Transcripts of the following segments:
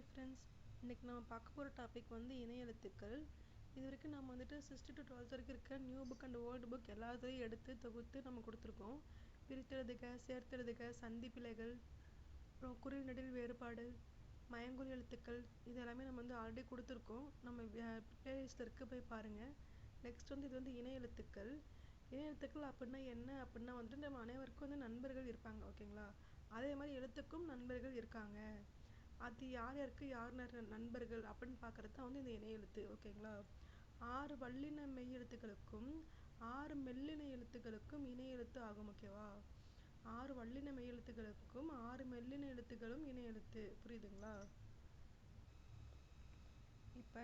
Hi friends இன்னைக்கு நம்ம பார்க்க போகிற டாபிக் வந்து இணைய எழுத்துக்கள் இது வரைக்கும் நம்ம வந்துட்டு சிக்ஸ்த்து டு டுவெல்த் வரைக்கும் இருக்க new book and old book எல்லாத்தையும் எடுத்து தொகுத்து நம்ம கொடுத்துருக்கோம். பிரித்தெழுதுக சேர்த்தெழுதுக சந்திப்பிழைகள் அப்புறம் குரில் நெடில் வேறுபாடு மயங்கொலி எழுத்துக்கள் இது எல்லாமே நம்ம வந்து ஆல்ரெடி கொடுத்துருக்கோம். நம்ம பிளேலிஸ்ட் இருக்கு போய் பாருங்கள் நெக்ஸ்ட் வந்து இது வந்து இணைய எழுத்துக்கள் இணைய அப்படின்னா என்ன? அப்படின்னா வந்துட்டு நம்ம அனைவருக்கும் வந்து நண்பர்கள் இருப்பாங்க ஓகேங்களா அதே மாதிரி எழுத்துக்கும் நண்பர்கள் இருக்காங்க. அது யார் யாருக்கு யார் நண்பர்கள் அப்படின்னு பார்க்கறது தான் வந்து இந்த இணைய எழுத்து ஓகேங்களா ஆறு வல்லின மெய் எழுத்துக்களுக்கும் ஆறு மெல்லின எழுத்துக்களுக்கும் இணைய எழுத்து ஆகும் ஓகேவா ஆறு வல்லின மெய் எழுத்துக்களுக்கும் ஆறு மெல்லின எழுத்துக்களும் இணைய எழுத்து புரியுதுங்களா? இப்போ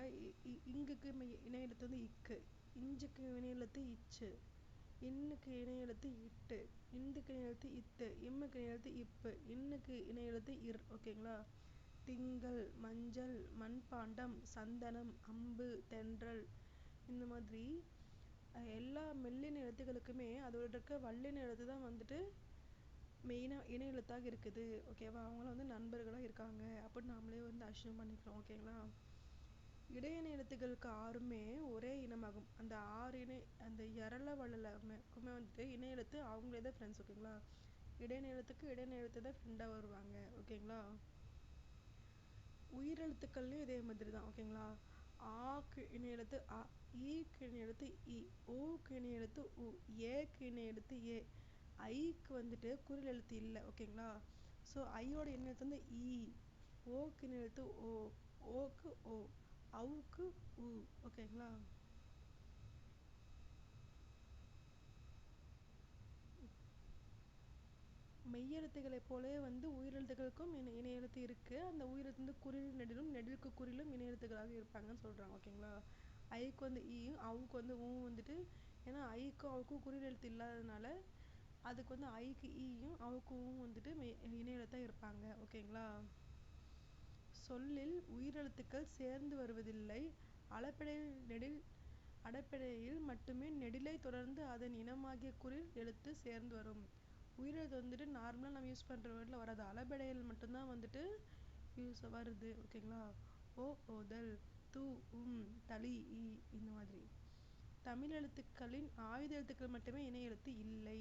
இங்குக்கு இணைய எழுத்து வந்து இக்கு இஞ்சுக்கு இணைய எழுத்து இச்சு இன்னுக்கு இணைய எழுத்து இட்டு இந்துக்கு இணைய எழுத்து இத்து இம்முக்கு இணைய எழுத்து இப்பு இன்னுக்கு இணைய எழுத்து இர் ஓகேங்களா திங்கள் மஞ்சள் மண்பாண்டம் சந்தனம் அம்பு தென்றல் இந்த மாதிரி எல்லா மெல்லின எழுத்துக்களுக்குமே அதோட இருக்க வல்லின எழுத்து தான் வந்துட்டு மெயினாக இணை எழுத்தாக இருக்குது. ஓகேவா அவங்களும் வந்து நண்பர்களாக இருக்காங்க. அப்படின்னு நாமளே வந்து அஷ்யூம் பண்ணிக்கிறோம். ஓகேங்களா இடையின எழுத்துக்களுக்கு ஆறுமே ஒரே இனமாகும். அந்த ஆறு இணை அந்த இரள வளலக்குமே வந்துட்டு இணை எழுத்து அவங்களே தான் ஃப்ரெண்ட்ஸ் ஓகேங்களா இடைநிலத்துக்கு இடைநிலத்து தான் ஃப்ரெண்டாக வருவாங்க. ஓகேங்களா உயிரெழுத்துக்கள்லையும் இதே மாதிரி தான் ஓகேங்களா ஆக்கு இணை எழுத்து அ ஈக்கு இணை எழுத்து இ ஊக்கு இணை எழுத்து உ ஏக்கு இணை எழுத்து ஏ. ஐக்கு வந்துட்டு குறில் எழுத்து இல்லை ஓகேங்களா? ஸோ ஐயோட இணை எழுத்து வந்து ஈ ஓக்கு இணை எழுத்து ஓ ஓக்கு ஓ அவுக்கு உ ஓகேங்களா? மெய்யெழுத்துக்களை போலவே வந்து உயிரெழுத்துக்களுக்கும் இணை இணையெழுத்து இருக்குது இருக்கு. அந்த உயிரெழுத்து வந்து குறில் நெடிலும் நெடிலுக்கு குறிலும் இணையெழுத்துக்களாக இருப்பாங்கன்னு சொல்றாங்க ஓகேங்களா? ஐக்கு வந்து ஈயும் அவுக்கு வந்து ஊவும் வந்துட்டு ஏன்னா ஐக்கும் அவுக்கும் குறில் எழுத்து இல்லாததுனால அதுக்கு வந்து ஐக்கு ஈயும் அவுக்கு ஊவும் வந்துட்டு மெய் இணையெழுத்தாக இருப்பாங்க ஓகேங்களா? சொல்லில் உயிரெழுத்துக்கள் சேர்ந்து வருவதில்லை. அளபெடையில் நெடில் அடைப்படையில் மட்டுமே நெடிலை தொடர்ந்து அதன் இனமாகிய குறில் எழுத்து சேர்ந்து வரும். உயிரெழுத்து வந்துட்டு நார்மலாக நம்ம யூஸ் பண்ணுற வேர்டில் வராது. அளபெடையில் மட்டும்தான் வந்துட்டு யூஸ் வருது. ஓகேங்களா ஓ ஓதல் து உம் தளி இ இந்த மாதிரி. தமிழ் எழுத்துக்களின் ஆயுத எழுத்துக்கள் மட்டுமே இணை எழுத்து இல்லை.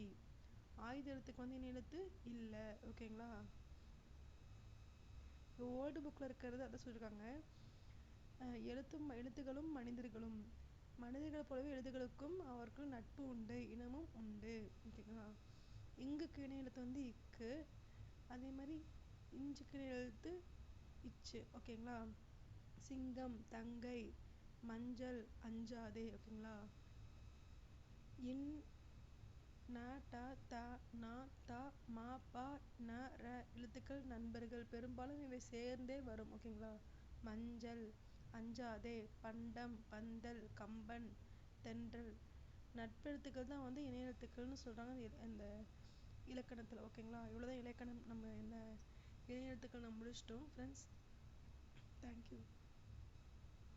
ஆயுத எழுத்துக்கு வந்து இணை எழுத்து இல்லை. ஓகேங்களா ஓல்டு புக்கில் இருக்கிறது அதான் சொல்லியிருக்காங்க எழுத்தும் எழுத்துகளும் மனிதர்களும். மனிதர்களை போலவே எழுத்துகளுக்கும் அவருக்கு நட்பு உண்டு. இனமும் உண்டு. இங்குக்கு இணை எழுத்து வந்து இக்கு. அதே மாதிரி இஞ்சுக்கு இணை எழுத்து இச்சு. ஓகேங்களா சிங்கம் தங்கை மஞ்சள் அஞ்சாதே. ஓகேங்களா இன் ந ட த ந த ம ப ந ர. எழுத்துக்கள் நண்பர்கள். பெரும்பாலும் இவை சேர்ந்தே வரும். ஓகேங்களா மஞ்சள் அஞ்சாதே. பண்டம் பந்தல் கம்பன் தென்றல். நட்பெழுத்துக்கள் தான் வந்து இணை எழுத்துக்கள்னு சொல்றாங்க. இந்த இலக்கணத்தில் ஓகேங்களா? இவ்வளோதான் இலக்கணம். நம்ம என்ன இணை எழுத்துக்கள் நம்ம முடிச்சிட்டோம். Friends thank you